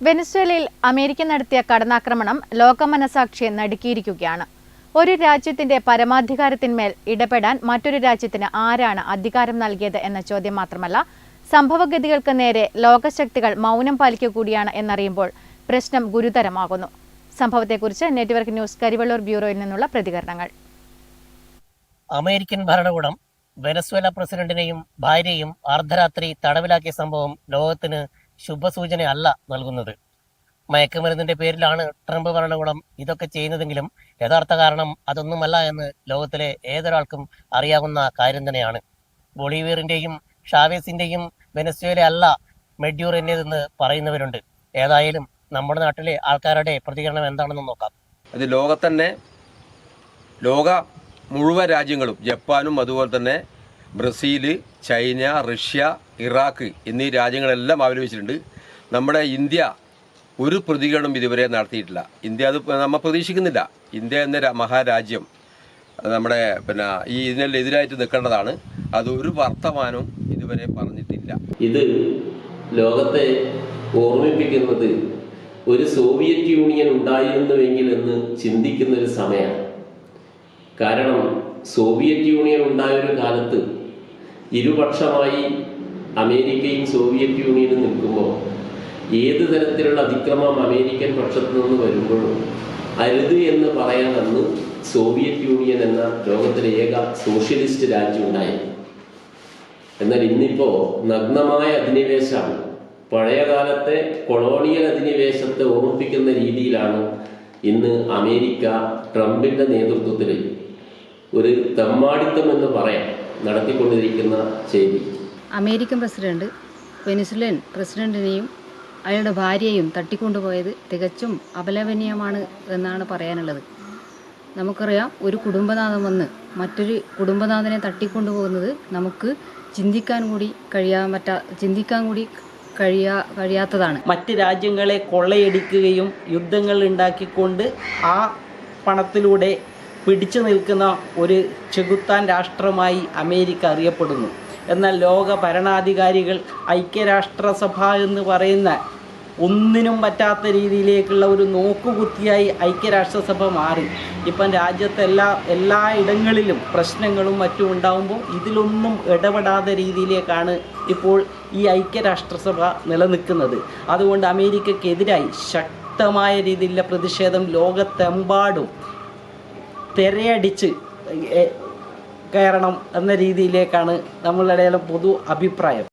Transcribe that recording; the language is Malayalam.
വെനസ്വേലയിൽ അമേരിക്ക നടത്തിയ കടന്നാക്രമണം ലോകമനസാക്ഷിയെ നടുക്കിയിരിക്കുകയാണ്. ഒരു രാജ്യത്തിന്റെ പരമാധികാരത്തിന്മേൽ ഇടപെടാൻ മറ്റൊരു രാജ്യത്തിന് ആരാണ് അധികാരം നൽകിയത് എന്ന ചോദ്യം മാത്രമല്ല സംഭവഗതികൾക്ക് നേരെ ലോകശക്തികൾ മൗനം പാലിക്കുക കൂടിയാണ് എന്നറിയുമ്പോൾ പ്രശ്നം ഗുരുതരമാകുന്നു. സംഭവത്തെക്കുറിച്ച് നെറ്റ്വർക്ക് ന്യൂസ് കരിവള്ളൂർ ബ്യൂറോയിൽ നിന്നുള്ള പ്രതികരണങ്ങൾ. അമേരിക്കൻ ഭരണകൂടം വെനസ്വേല പ്രസിഡന്റിനെയും ഭാര്യയും അർദ്ധരാത്രി തടവിലാക്കിയ സംഭവം ലോകത്തിന് ശുഭസൂചനയല്ല നൽകുന്നത്. മയക്കുമരുന്നിന്റെ പേരിലാണ് ട്രംപ് ഭരണകൂടം ഇതൊക്കെ ചെയ്യുന്നതെങ്കിലും യഥാർത്ഥ കാരണം അതൊന്നുമല്ല എന്ന് ലോകത്തിലെ ഏതൊരാൾക്കും അറിയാവുന്ന കാര്യം തന്നെയാണ്. ബൊളീവിയറിന്റെയും ഷാവേസിന്റെയും വെനസ്വേല അല്ല മെഡ്യൂറിന്റെതെന്ന് പറയുന്നവരുണ്ട്. ഏതായാലും നമ്മുടെ നാട്ടിലെ ആൾക്കാരുടെ പ്രതികരണം എന്താണെന്ന് നോക്കാം. അത് ലോകത്തന്നെ ലോക മുഴുവൻ രാജ്യങ്ങളും ജപ്പാനും അതുപോലെ തന്നെ ബ്രസീൽ ചൈന റഷ്യ ഇറാഖ് എന്നീ രാജ്യങ്ങളെല്ലാം ആലോചിച്ചിട്ടുണ്ട് നമ്മുടെ ഇന്ത്യ ഒരു പ്രതികരണം ഇതുവരെ നടത്തിയിട്ടില്ല. ഇന്ത്യ അത് നമ്മൾ പ്രതീക്ഷിക്കുന്നില്ല. ഇന്ത്യ എന്ന മഹാരാജ്യം നമ്മുടെ പിന്നെ ഈ ഇതിനെല്ലാം എതിരായിട്ട് നിൽക്കേണ്ടതാണ്. അത് ഒരു വർത്തമാനവും ഇതുവരെ പറഞ്ഞിട്ടില്ല. ഇത് ലോകത്തെ ഓർമ്മിപ്പിക്കുന്നത് ഒരു സോവിയറ്റ് യൂണിയൻ ഉണ്ടായിരുന്നുവെങ്കിൽ എന്ന് ചിന്തിക്കുന്ന ഒരു സമയമാണ്. കാരണം സോവിയറ്റ് യൂണിയൻ ഉണ്ടായൊരു കാലത്ത് ഇരുപക്ഷമായി അമേരിക്കയും സോവിയറ്റ് യൂണിയനും നിൽക്കുമ്പോൾ ഏത് തരത്തിലുള്ള അതിക്രമം അമേരിക്കൻ പക്ഷത്തു നിന്ന് വരുമ്പോഴും അരുത് എന്ന് പറയാൻ അന്ന് സോവിയറ്റ് യൂണിയൻ എന്ന ലോകത്തിലെ ഏക സോഷ്യലിസ്റ്റ് രാജ്യം ഉണ്ടായി. എന്നാൽ ഇന്നിപ്പോ നഗ്നമായ അധിനിവേശമാണ്. പഴയ കാലത്തെ കൊളോണിയൽ അധിനിവേശത്തെ ഓർമ്മിപ്പിക്കുന്ന രീതിയിലാണ് ഇന്ന് അമേരിക്ക ട്രംപിന്റെ നേതൃത്വത്തിൽ ഒരു തെമ്മാടിത്തം എന്ന് പറയാം നടത്തിക്കൊണ്ടിരിക്കുന്ന ചെയ്തി അമേരിക്കൻ പ്രസിഡന്റ് വെനിസുലൻ പ്രസിഡന്റിനെയും അയാളുടെ ഭാര്യയെയും തട്ടിക്കൊണ്ടുപോയത് തികച്ചും അപലപനീയമാണ് എന്നാണ് പറയാനുള്ളത്. നമുക്കറിയാം ഒരു കുടുംബനാഥം വന്ന് മറ്റൊരു കുടുംബനാഥനെ തട്ടിക്കൊണ്ടുപോകുന്നത് നമുക്ക് ചിന്തിക്കാൻ കൂടി കഴിയാൻ പറ്റാ ചിന്തിക്കാൻ കൂടി കഴിയാ കഴിയാത്തതാണ്. മറ്റ് രാജ്യങ്ങളെ കൊള്ളയടിക്കുകയും യുദ്ധങ്ങൾ ഉണ്ടാക്കിക്കൊണ്ട് ആ പണത്തിലൂടെ പിടിച്ചു നിൽക്കുന്ന ഒരു ചെകുത്താൻ രാഷ്ട്രമായി അമേരിക്ക അറിയപ്പെടുന്നു. എന്നാൽ ലോക ഭരണാധികാരികൾ ഐക്യരാഷ്ട്രസഭ എന്ന് പറയുന്ന ഒന്നിനും പറ്റാത്ത രീതിയിലേക്കുള്ള ഒരു നോക്കുകുത്തിയായി ഐക്യരാഷ്ട്രസഭ മാറി. ഇപ്പം രാജ്യത്തെ എല്ലാ എല്ലാ ഇടങ്ങളിലും പ്രശ്നങ്ങളും മറ്റും ഉണ്ടാകുമ്പോൾ ഇതിലൊന്നും ഇടപെടാത്ത രീതിയിലേക്കാണ് ഇപ്പോൾ ഈ ഐക്യരാഷ്ട്രസഭ നിലനിൽക്കുന്നത്. അതുകൊണ്ട് അമേരിക്കക്കെതിരായി ശക്തമായ രീതിയിലുള്ള പ്രതിഷേധം ലോകത്തെമ്പാടും തിരയടിച്ച് കയറണം എന്ന രീതിയിലേക്കാണ് നമ്മളുടെ പൊതു അഭിപ്രായം.